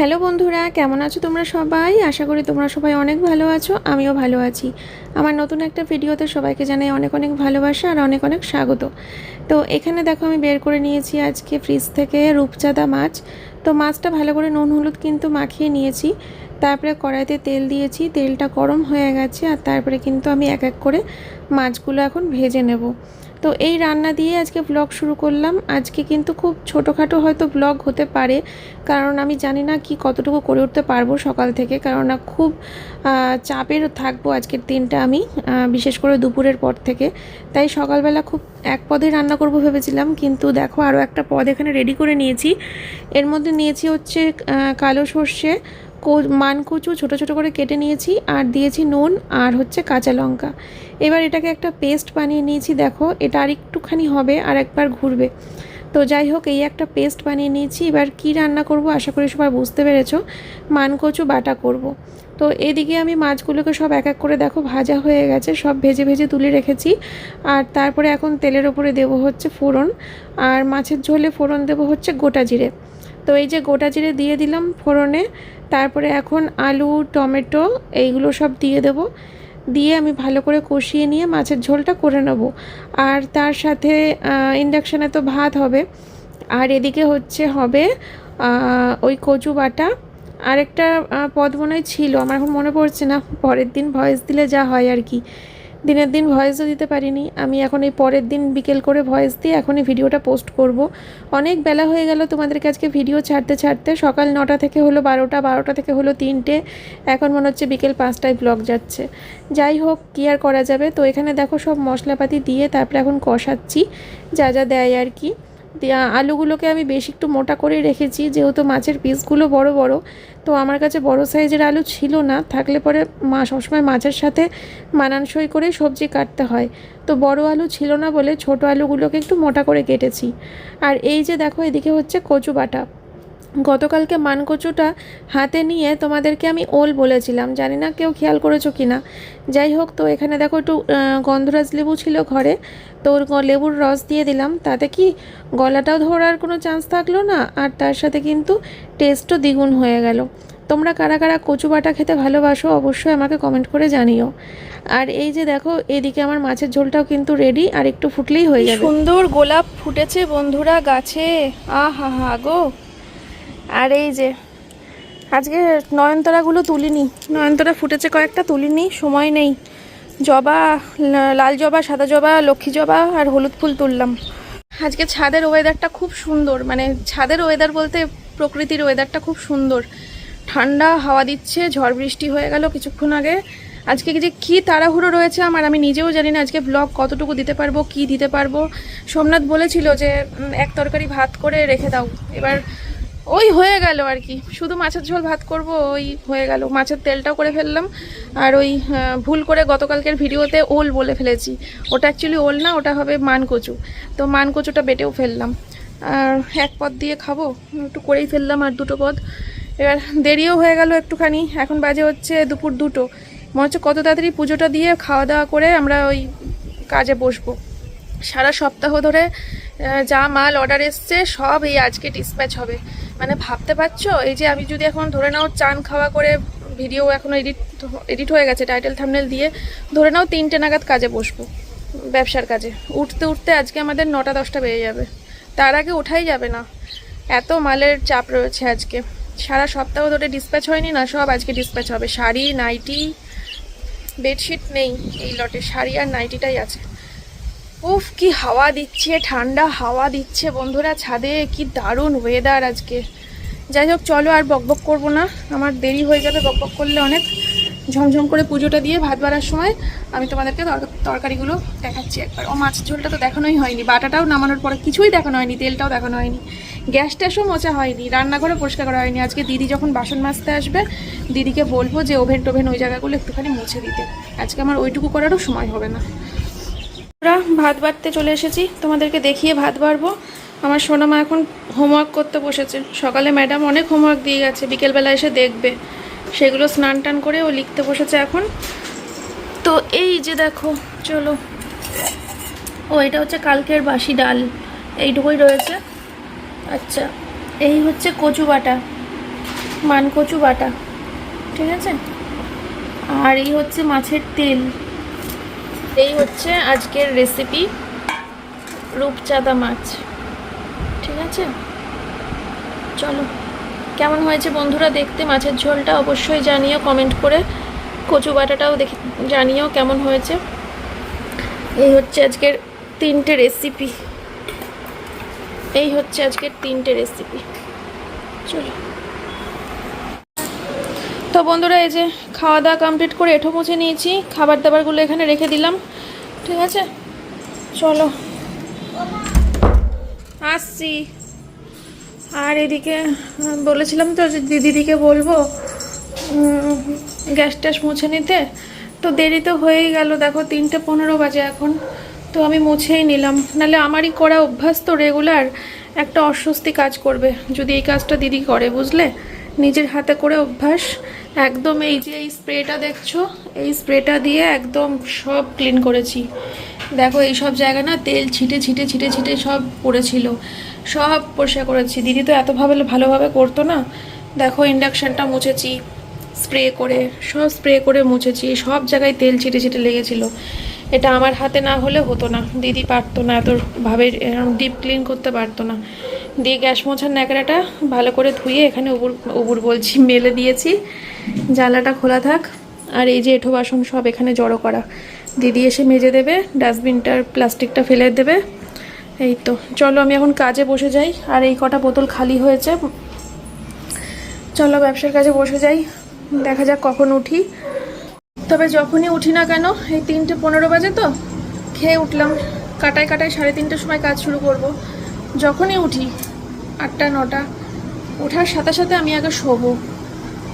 Hello বন্ধুরা, কেমন আছো তোমরা সবাই? আশা করি তোমরা সবাই অনেক ভালো আছো, আমিও ভালো আছি। আমার নতুন একটা ভিডিওতে সবাইকে জানাই অনেক অনেক ভালোবাসা আর অনেক অনেক স্বাগত। তো এখানে দেখো আমি বের করে নিয়েছি আজকে ফ্রিজ থেকে রূপচাঁদা মাছ। তো মাছটা ভালো করে নুন, হলুদ কিন্তু মাখিয়ে নিয়েছি। তারপরে কড়াইতে তেল দিয়েছি, তেলটা গরম হয়ে গেছে আর তারপরে কিন্তু আমি এক এক করে মাছগুলো এখন ভেজে নেব। তো এই রান্না দিয়ে আজকে ব্লগ শুরু করলাম। আজকে কিন্তু খুব ছোটোখাটো হয়তো ব্লগ হতে পারে, কারণ আমি জানি না কি কতটুকু করে উঠতে পারব সকাল থেকে, কারণ না খুব চাপের থাকব আজকের দিনটা আমি বিশেষ করে দুপুরের পর থেকে। তাই সকালবেলা খুব এক পদে রান্না করব ভেবেছিলাম, কিন্তু দেখো আরও একটা পদ এখানে রেডি করে নিয়েছি। এর মধ্যে নিয়েছি হচ্ছে কালো সর্ষে মানকুচু ছোট ছোট করে কেটে নিয়েছি, আর দিয়েছি নুন, আর হচ্ছে কাঁচা লঙ্কা। এবার এটাকে একটা পেস্ট বানিয়ে নিয়েছি, দেখো, এটা আর একটুখানি হবে, আর একবার ঘুরবে। তো যাই হোক, এই একটা পেস্ট বানিয়ে নিয়েছি, এবার কি রান্না করব আশা করি সবাই বুঝতে পেরেছ। মানকচু বাটা করব। তো এদিকে আমি মাছগুলোকে সব এক এক করে, দেখো, ভাজা হয়ে গেছে, সব ভেজে ভেজে তুলে রেখেছি। আর তারপরে এখন তেলের ওপরে দেবো হচ্ছে ফোড়ন, আর মাছের ঝোলে ফোড়ন দেবো হচ্ছে গোটা জিরে। তো এই যে গোটা জিরে দিয়ে দিলাম ফোড়নে, তারপরে এখন আলু, টমেটো এইগুলো সব দিয়ে দেবো। দিয়ে আমি ভালো করে কষিয়ে নিয়ে মাছের ঝোলটা করে নেব। আর তার সাথে ইন্ডাকশানে তো ভাত হবে। আর এদিকে হচ্ছে হবে ওই কচু বাটা। আরেকটা পদ মনে ছিল, আমার এখন মনে পড়ছে না। পরের দিন ভয়েস দিলে যা হয় আর কি। দিনের দিন ভয়েসও দিতে পারিনি। আমি এখন এই পরের দিন বিকেল করে ভয়েস দিয়ে এখন এই ভিডিওটা পোস্ট করব। অনেক বেলা হয়ে গেল তোমাদেরকে আজকে ভিডিও ছাড়তে ছাড়তে। সকাল নটা থেকে হলো বারোটা বারোটা থেকে হলো তিনটে। এখন মনে হচ্ছে বিকেল পাঁচটায় ব্লগ যাচ্ছে। যাই হোক, কী আর করা যাবে? তো এখানে দেখো সব মশলাপাতি দিয়ে তারপরে এখন কষাচ্ছি। যা যা দেয় আর কি। আলুগুলোকে আমি বেশি একটু মোটা করে রেখেছি, যেহেতু মাছের পিসগুলো বড় বড়। তো আমার কাছে বড় সাইজের আলু ছিল না, থাকলে পরে মা সবসময় মাছের সাথে মানানসই করে সবজি কাটতে হয়। তো বড় আলু ছিল না বলে ছোট আলুগুলোকে একটু মোটা করে কেটেছি। আর এই যে দেখো, এদিকে হচ্ছে কচু বাটা। গতকালকে মানকচুটা হাতে নিয়ে তোমাদেরকে আমি ওল বলেছিলাম। জানি না কেউ খেয়াল করেছ কি না যাই হোক তো এখানে দেখো একটু গন্ধরাজ লেবু ছিল ঘরে। তো ওর লেবুর রস দিয়ে দিলাম। তাতে কি গলাটাও ধরার কোনো চান্স থাকল না? আর তার সাথে কিন্তু টেস্টও দ্বিগুণ হয়ে গেল। তোমরা কারা কারা কচু বাটা খেতে ভালোবাসো অবশ্যই আমাকে কমেন্ট করে জানিও। আর এই যে দেখো এদিকে আমার মাছের ঝোলটাও কিন্তু রেডি আর একটু ফুটলেই হয়ে যাবে। সুন্দর গোলাপ ফুটেছে বন্ধুরা গাছে। আহা হা গো। আর এই যে, আজকে নয়নতারাগুলো তুলিনি। নয়নতারা ফুটেছে কয়েকটা, তুলিনি, সময় নেই। জবা, লাল জবা, সাদা জবা, লক্ষ্মী জবা আর হলুদ ফুল তুললাম। আজকে ছাদের ওয়েদারটা খুব সুন্দর মানে ছাদের ওয়েদার বলতে প্রকৃতির ওয়েদারটা খুব সুন্দর। ঠান্ডা, হাওয়া দিচ্ছে, ঝড় বৃষ্টি হয়ে গেল কিছুক্ষণ আগে। আজকে যে কী তাড়াহুড়ো রয়েছে আমার, আমি নিজেও জানি না আজকে ব্লগ কতটুকু দিতে পারব, কি দিতে পারব। সোমনাথ বলেছিল যে এক তরকারি ভাত করে রেখে দাও। এবার ওই হয়ে গেল আর কি। শুধু মাছের ঝোল ভাত করব, ওই হয়ে গেল। মাছের তেলটাও করে ফেললাম। আর ওই ভুল করে গতকালকের ভিডিওতে ওল বলে ফেলেছি। ওটা অ্যাকচুয়ালি ওল না, ওটা হবে মানকচু। তো মানকচুটা বেটেও ফেললাম। আর এক পদ দিয়ে খাব, একটু করেই ফেললাম আর দুটো পদ। এবার দেরিও হয়ে গেল একটুখানি, এখন বাজে হচ্ছে দুপুর দুটো। মনে হচ্ছে কত তাড়াতাড়ি পুজোটা দিয়ে খাওয়া দাওয়া করে আমরা ওই কাজে বসবো। সারা সপ্তাহ ধরে যা মাল অর্ডার এসছে, সব এই আজকে ডিসপ্যাচ হবে। মানে ভাবতে পারছ? এই যে আমি যদি এখন ধরে নাও চান খাওয়া করে ভিডিও এখনও এডিট এডিট হয়ে গেছে টাইটেল থামনেল দিয়ে, ধরে নাও তিনটে নাগাদ কাজে বসবো, ব্যবসার কাজে। উঠতে উঠতে আজকে আমাদের নটা দশটা বেজে যাবে। তার আগে ওঠাই যাবে না। এত মালের চাপ রয়েছে আজকে। সারা সপ্তাহ ধরে ডিসপ্যাচ হয়নি না, সব আজকে ডিসপ্যাচ হবে। শাড়ি, নাইটি বেডশিট নেই এই লটে। শাড়ি আর নাইটিটাই আছে। উফ, কি হাওয়া দিচ্ছে, ঠান্ডা হাওয়া দিচ্ছে বন্ধুরা, ছাদে কি দারুণ ওয়েদার আজকে। যাই হোক, চলো আর বকবক করব না। আমার দেরি হয়ে যাবে বকবক করলে অনেক। ঝমঝম করে পুজোটা দিয়ে ভাত বাড়ার সময় আমি তোমাদেরকে তরকা- তরকারিগুলো দেখাচ্ছি একবার। ও, মাছের ঝোলটা তো দেখানোই হয়নি। বাটাটাও নামানোর পরে কিছুই দেখানো হয়নি, তেলটাও দেখানো হয়নি। গ্যাস ট্যাসও মোচা হয়নি রান্নাঘরে পরিষ্কার করা হয়নি। আজকে দিদি যখন বাসন মাজতে আসবে, দিদিকে বলব যে ওভেন টোভেন ওই জায়গাগুলো একটুখানি মুছে দিতে। আজকে আমার ওইটুকু করারও সময় হবে না। ভাত বাড়তে চলে এসেছি। তোমাদেরকে দেখিয়ে ভাত বাড়বো। আমার সোনামা এখন হোমওয়ার্ক করতে বসেছে। সকালে ম্যাডাম অনেক হোমওয়ার্ক দিয়ে গেছে। বিকেলবেলা এসে দেখবে। সেগুলো স্নান টান করে ও লিখতে বসেছে এখন। তো এই যে দেখো, চলো। ও, এটা হচ্ছে কালকের বাসি ডাল। এইটুকুই রয়েছে। আচ্ছা এই হচ্ছে কচু বাটা। মানকচু বাটা। ঠিক আছে? আর এই হচ্ছে মাছের তেল। এই হচ্ছে আজকের রেসিপি রূপচাঁদা মাছ। ঠিক আছে? চলো, কেমন হয়েছে বন্ধুরা দেখতে? মাছের ঝোলটা অবশ্যই জানিও কমেন্ট করে। কচু বাটাটাও দেখে, জানিও কেমন হয়েছে। এই হচ্ছে আজকের তিনটে রেসিপি এই হচ্ছে আজকের তিনটে রেসিপি চলো। তো বন্ধুরা, এই যে খাওয়া দাওয়া কমপ্লিট করে এঠো মুছে নিয়েছি খাবার দাবারগুলো এখানে রেখে দিলাম। ঠিক আছে? চলো। আসছি। আর এদিকে বলেছিলাম তো যে দিদিদিকে বলব গ্যাস ট্যাস মুছে নিতে। তো দেরি তো হয়েই গেল, দেখো তিনটে পনেরো বাজে এখন। তো আমি মুছেই নিলাম। নাহলে আমারই করা অভ্যাস তো রেগুলার একটা অস্বস্তি কাজ করবে, যদি এই কাজটা দিদি করে, বুঝলে? নিজের হাতে করে অভ্যাস। একদম এই যে এই স্প্রেটা দেখছ, এই স্প্রেটা দিয়ে একদম সব ক্লিন করেছি। দেখো এই সব জায়গা না তেল ছিটে ছিটে ছিটে ছিটে সব পড়েছিল। সব পরিষ্কার করেছি। দিদি তো এতভাবে ভালোভাবে করতো না। দেখো ইন্ডাকশানটা মুছেছি স্প্রে করে, সব স্প্রে করে মুছেছি। সব জায়গায় তেল ছিটে ছিটে লেগেছিল। এটা আমার হাতে না হলে হতো না। দিদি পারতো না এতভাবে ডিপ ক্লিন করতে পারতো না। দিয়ে গ্যাস মোছার ন্যাকড়াটা ভালো করে ধুয়ে এখানে উবুর উবুর বলছি, মেলে দিয়েছি। জানলাটা খোলা থাক। আর এই যে এঁঠো বাসন সব এখানে জড়ো করা। দিদি এসে মেজে দেবে, ডাস্টবিনটার প্লাস্টিকটা ফেলে দেবে। এই তো। চলো, আমি এখন কাজে বসে যাই। আর এই কটা বোতল খালি হয়েছে। চলো, ব্যবসার কাজে বসে যাই। দেখা যাক কখন উঠি। তবে যখনই উঠি না কেন, এই তিনটে পনেরো বাজে তো, খেয়ে উঠলাম। কাটায় কাটায় সাড়ে তিনটের সময় কাজ শুরু করব। যখনই উঠি, আটটা, নটা, ওঠার সাথে সাথে আমি আগে শোবো।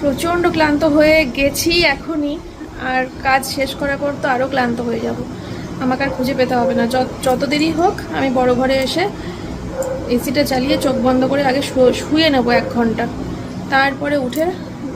প্রচণ্ড ক্লান্ত হয়ে গেছি এখনই, আর কাজ শেষ করার পর তো আরও ক্লান্ত হয়ে যাব। আমাকে আর খুঁজে পেতে হবে না। যত দেরি হোক, আমি বড় ঘরে এসে এসিটা চালিয়ে চোখ বন্ধ করে আগে শুয়ে নেব এক ঘণ্টা। তারপরে উঠে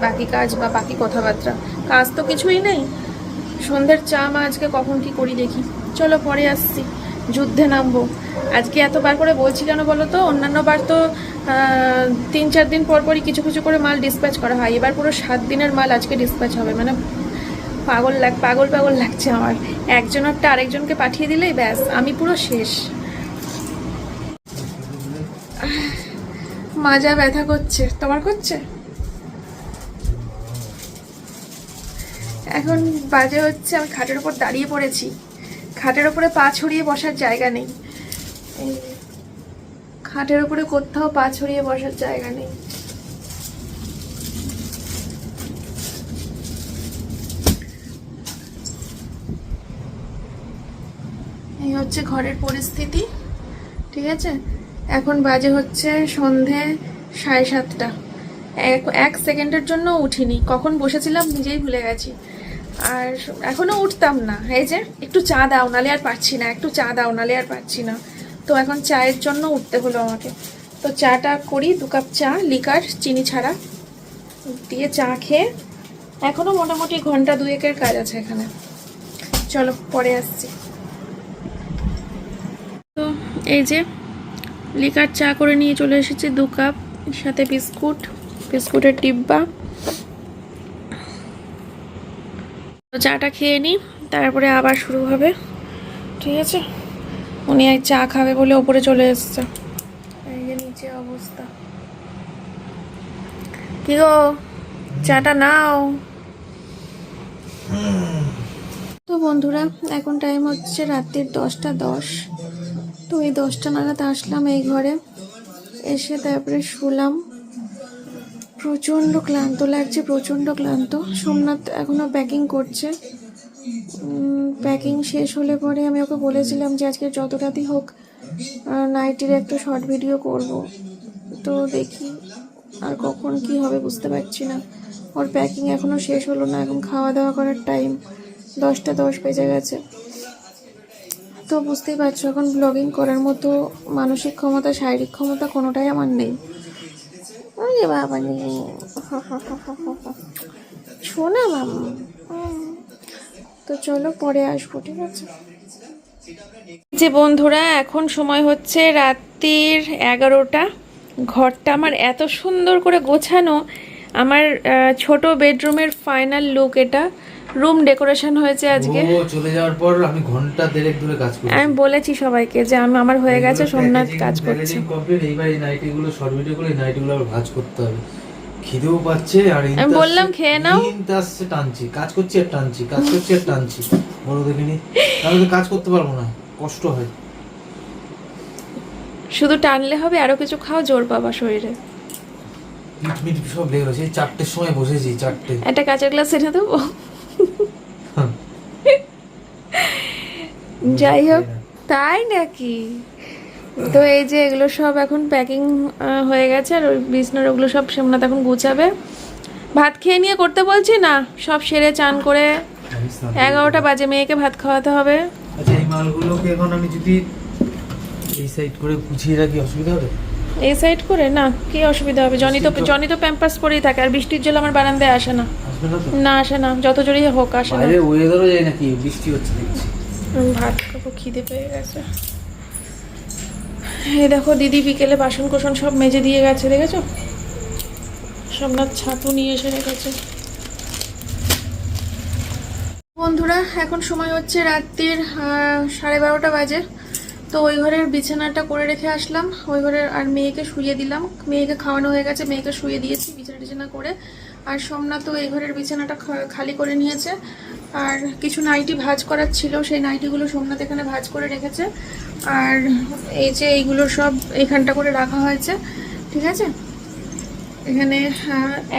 বাকি কাজ বা বাকি কথাবার্তা। কাজ তো কিছুই নেই। সন্ধ্যের চা মা আজকে কখন কি করি দেখি। চলো পরে আসছি। যুদ্ধে নামবো। আজকে এতবার করে বলছি কেন বলো তো? অন্যান্য বার তো তিন চার দিন পর পরই কিছু কিছু করে মাল ডিসপ্যাচ করা হয়। এবার পুরো সাত দিনের মাল আজকে ডিসপ্যাচ হবে। মানে পাগল লাগ, পাগল পাগল লাগছে আমার। একজনেরটা আরেকজনকে পাঠিয়ে দিলেই ব্যাস, আমি পুরো শেষ। মাজা ব্যথা করছে। তোমার করছে? এখন বাজে হচ্ছে, আমি খাটের উপর দাঁড়িয়ে পড়েছি। খাটের উপরে পা ছড়িয়ে বসার জায়গা নেই। খাটের উপরে কোথাও পা ছড়িয়ে বসার জায়গা নেই। এই হচ্ছে ঘরের পরিস্থিতি, ঠিক আছে? এখন বাজে হচ্ছে সন্ধে সাড়ে সাতটা। এক এক সেকেন্ডের জন্য উঠিনি। কখন বসেছিলাম নিজেই ভুলে গেছি। আর এখনও উঠতাম না। এই যে, একটু চা দাও, নালে আর পাচ্ছি না, একটু চা দাও, নালে আর পাচ্ছি না। তো এখন চায়ের জন্য উঠতে হলো আমাকে। তো চাটা করি, দু কাপ চা, লিকার, চিনি ছাড়া। দিয়ে চা খেয়ে, এখনও মোটামুটি ঘণ্টা দুয়েকের কাজ আছে এখানে। চলো, পরে আসছি। তো এই যে, লিকার চা করে নিয়ে চলে এসেছি দু কাপ, সাথে বিস্কুট, বিস্কুটের ডিব্বা তো চাটা খেয়ে নিই তারপরে আবার শুরু হবে। ঠিক আছে? উনি এক চা খাবে বলে ওপরে চলে এসছে। এই যে নিচে অবস্থা। কি গো? চাটা নাও। তো বন্ধুরা, এখন টাইম হচ্ছে রাত্রির দশটা দশ। তো এই দশটা নাগাদ আসলাম এই ঘরে। এসে তারপরে শুলাম। প্রচণ্ড ক্লান্ত লাগছে, প্রচণ্ড ক্লান্ত। সোমনাথ এখনও প্যাকিং করছে। প্যাকিং শেষ হলে পরে আমি ওকে বলেছিলাম যে আজকে যত হোক নাইটের একটা শর্ট ভিডিও করব। তো দেখি আর কখন কি হবে বুঝতে পারছি না। ওর প্যাকিং এখনও শেষ হলো না, এখন খাওয়া দাওয়া করার টাইম দশটা দশ বেজে গেছে। তো বুঝতেই পারছ, এখন ব্লগিং করার মতো মানসিক ক্ষমতা, শারীরিক ক্ষমতা কোনোটাই আমার নেই। ওরে বাবা নি শোনা মামা। তো চলো পরে আসব, ঠিক আছে? যে বন্ধুরা, এখন সময় হচ্ছে রাত্রির এগারোটা। ঘরটা আমার এত সুন্দর করে গোছানো। আমার ছোট বেডরুমের ফাইনাল লুক এটা। রুম ডেকোরেশন হয়েছে আজকে। ও চলে যাওয়ার পর আমি ঘণ্টা দেড়েক ধরে কাজ করছি। আমি বলেছি সবাইকে যে আমি আমার হয়ে গেছে সোমনাথ কাজ করছে। কমপ্লিট এইবার এই নাইটিগুলো শর্ট ভিডিও করে নাইটিগুলো আবার ভাঁজ করতে হবে। খিদেও পাচ্ছে আর আমি বললাম খেয়ে নাও। ইন্তা আসছে টানছি কাজ করছি আর টানছি কাজ করছি আর টানছি। বড় দেখিনি তাহলে তো কাজ করতে পারব না কষ্ট হয়। শুধু টানলে হবে আরও কিছু খাও জোর পাবা শরীরে। পিঠ মিট সব লেগে রয়েছে চারটের সময় বসেছি চারটে। একটা কাঁচের গ্লাস এনে দেবো। যাই হোক তাই নাকি? তো এই যে এগুলো সব এখন প্যাকিং হয়ে গেছে আর ওই বিছনার ওগুলো সব সোমনাথ এখন গুছাবে। ভাত খেয়ে নিয়ে করতে বলছি না? সব সেরে চান করে এগারোটা বাজে মেয়েকে ভাত খাওয়াতে হবে। আচ্ছা এই মালগুলোকে এখন আমি যদি এই সাইড করে গুছিয়ে রাখি অসুবিধা হবে? এই সাইড করে? না কি অসুবিধা হবে? জনি তো জনি তো প্যাম্পাস পরেই থাকে আর বৃষ্টির জল আমার বারান্দায় আসে না। না আসে না যত জোরেই হোক আসে না। ওয়েদারও যায় নাকি? বৃষ্টি হচ্ছে দেখছি। ভাত খাব খিদে পেয়ে গেছে। এই দেখো দিদি বিকেলে বাসন কোসন সব মেজে দিয়ে গেছে দেখেছ? সোমনাথ ছাতু নিয়ে এসে রেখেছে। বন্ধুরা এখন সময় হচ্ছে রাত্রির সাড়ে বারোটা বাজে। তো ওই ঘরের বিছানাটা করে রেখে আসলাম। ওই ঘরের আর মেয়েকে শুয়ে দিলাম। মেয়েকে খাওয়ানো হয়ে গেছে, মেয়েকে শুয়ে দিয়েছি বিছানা টিছানা করে। আর সোমনাথ তো এই ঘরের বিছানাটা খালি করে নিয়েছে। আর কিছু নাইটি ভাজ করার ছিল, সেই নাইটিগুলো সোমনাথ এখানে ভাজ করে রেখেছে। আর এই যে এইগুলো সব এখানটা করে রাখা হয়েছে, ঠিক আছে? এখানে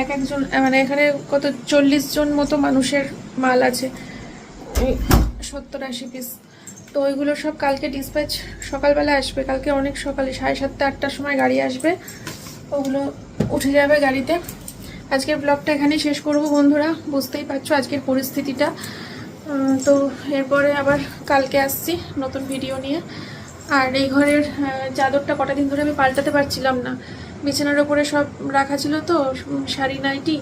এক একজন মানে এখানে কত চল্লিশ জন মতো মানুষের মাল আছে। সত্তর আশি পিস তো ওইগুলো সব কালকে ডিসপ্যাচ সকালবেলা আসবে। কালকে অনেক সকালে, সাড়ে সাতটা, আটটার সময় গাড়ি আসবে। ওগুলো উঠে যাবে গাড়িতে। আজকের ব্লগটা এখানেই শেষ করব বন্ধুরা। বুঝতেই পারছ আজকের পরিস্থিতিটা। তো এরপরে আবার কালকে আসছি নতুন ভিডিও নিয়ে। আর এই ঘরের চাদরটা কটা দিন ধরে আমি পাল্টাতে পারছিলাম না। বিছানার ওপরে সব রাখা ছিল তো শাড়ি, নাইটি।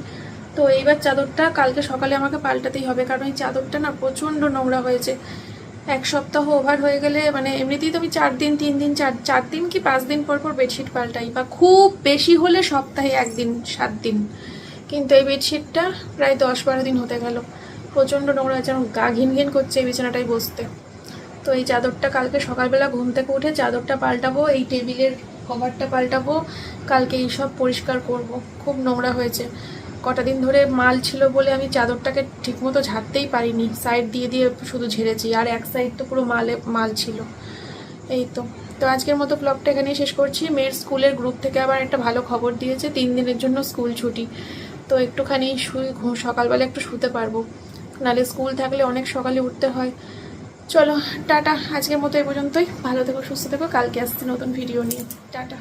তো এইবার চাদরটা কালকে সকালে আমাকে পাল্টাতেই হবে। কারণ এই চাদরটা না প্রচণ্ড নোংরা হয়েছে। এক সপ্তাহ ওভার হয়ে গেলে মানে এমনিতেই তো আমি চার দিন, তিন দিন, চার চার দিন কি পাঁচ দিন পর পর বেডশিট পাল্টাই বা খুব বেশি হলে সপ্তাহে একদিন, সাত দিন। কিন্তু এই বেডশিটটা প্রায় দশ বারো দিন হতে গেল। প্রচণ্ড নোংরা আমার গা ঘিন ঘিন করছে এই বিছানাটায় বসতে। তো এই চাদরটা কালকে সকালবেলা ঘুম থেকে উঠে চাদরটা পাল্টাবো, এই টেবিলের কভারটা পাল্টাবো, কালকে এইসব পরিষ্কার করব। খুব নোংরা হয়েছে। কটা দিন ধরে মাল ছিল বলে আমি চাদরটাকে ঠিকমতো ঝাড়তেই পারিনি। সাইড দিয়ে দিয়ে শুধু ঝেড়েছি, আর এক সাইড তো পুরো মালে, মাল ছিল। এই তো। তো আজকের মতো ব্লগটা এখানেই শেষ করছি। মেয়ের স্কুলের গ্রুপ থেকে আবার একটা ভালো খবর দিয়েছে, তিন দিনের জন্য স্কুল ছুটি। তো একটুখানি শুই সকালবেলা একটু শুতে পারব। নাহলে স্কুল থাকলে অনেক সকালে উঠতে হয়। চলো, টাটা। আজকের মতো এই পর্যন্তই। ভালো থেকো, সুস্থ থেকো। কালকে আসছি নতুন ভিডিও নিয়ে। টাটা।